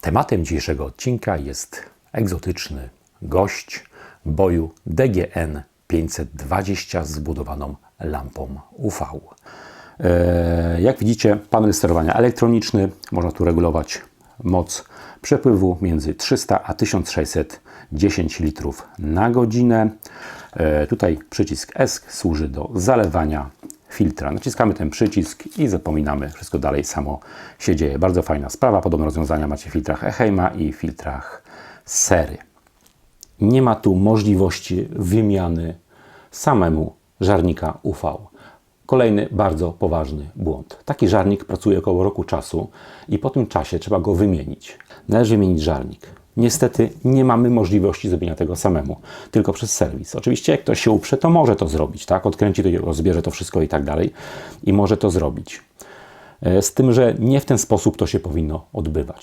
Tematem dzisiejszego odcinka jest egzotyczny gość boju DGN 520 z zbudowaną lampą UV. E, Jak widzicie, panel sterowania elektroniczny. Można tu regulować moc przepływu między 300 a 1610 litrów na godzinę. E, Tutaj przycisk S służy do zalewania filtra. Naciskamy ten przycisk i zapominamy, wszystko dalej samo się dzieje. Bardzo fajna sprawa. Podobne rozwiązania macie w filtrach Eheima i filtrach Sery. Nie ma tu możliwości wymiany samemu żarnika UV. Kolejny bardzo poważny błąd. Taki żarnik pracuje około roku czasu i po tym czasie trzeba go wymienić. Należy wymienić żarnik. Niestety nie mamy możliwości zrobienia tego samemu, tylko przez serwis. Oczywiście jak ktoś się uprze, to może to zrobić, tak? Odkręci to, rozbierze to wszystko i tak dalej i może to zrobić. E, Z tym, że nie w ten sposób to się powinno odbywać.